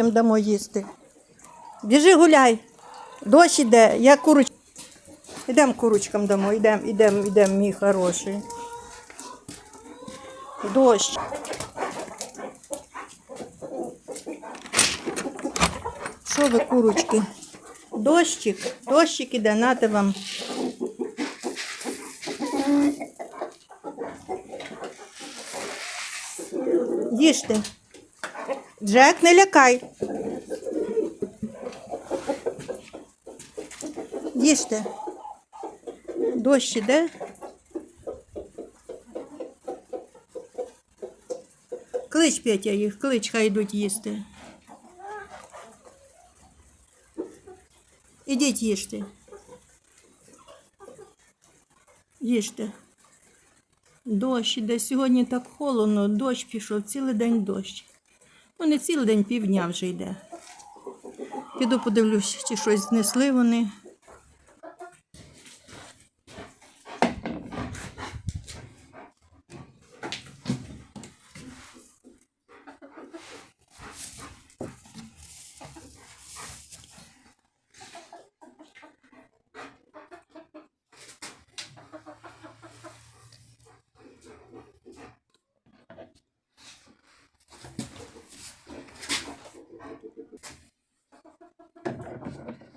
Їм дамо їсти. Біжи гуляй. Дощ іде, я куруч. Ідемо курочкам дамо, ідемо, ідемо, ідемо, мій хороший. Дощ. Що ви, курочки? Дощик, дощик іде, нате вам. Їжте. Джек, не лякай. Їжте. Дощ іде. Клич Петя їх, клич, хай йдуть їсти. Ідіть їжте. Їжте. Дощ іде. Сьогодні так холодно, дощ пішов, цілий день дощ. Ну, не цілий день, півдня вже йде. Піду подивлюсь, чи щось знесли вони.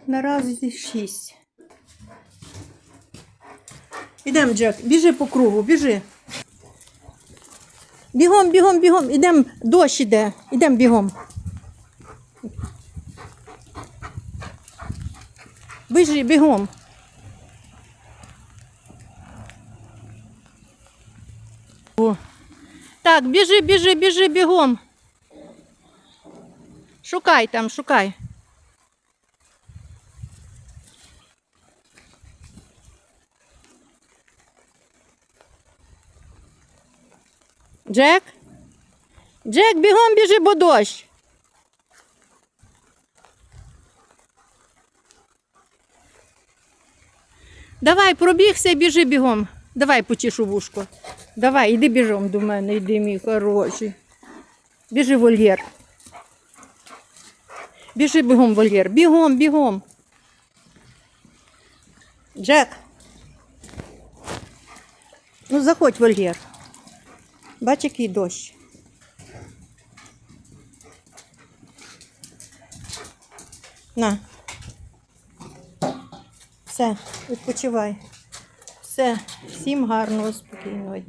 Наразі шість. Ідемо, Джек, біжи по кругу, біжи. Бігом, бігом, бігом. Ідемо, дощ іде. Ідемо бігом. Біжи, бігом. О. Так, біжи, біжи, біжи, бігом. Шукай там, шукай. Джек? Джек, бігом біжи, бо дощ. Давай, пробігся і біжи бігом. Давай почешу вушко. Давай, іди бігом до мене, іди, мій хороший. Біжи вольєр. Біжи бігом вольєр. Бігом, бігом. Джек. Ну, заходь вольєр. Бач, який дощ. На. Все, відпочивай. Все, всім гарного, спокійного дня.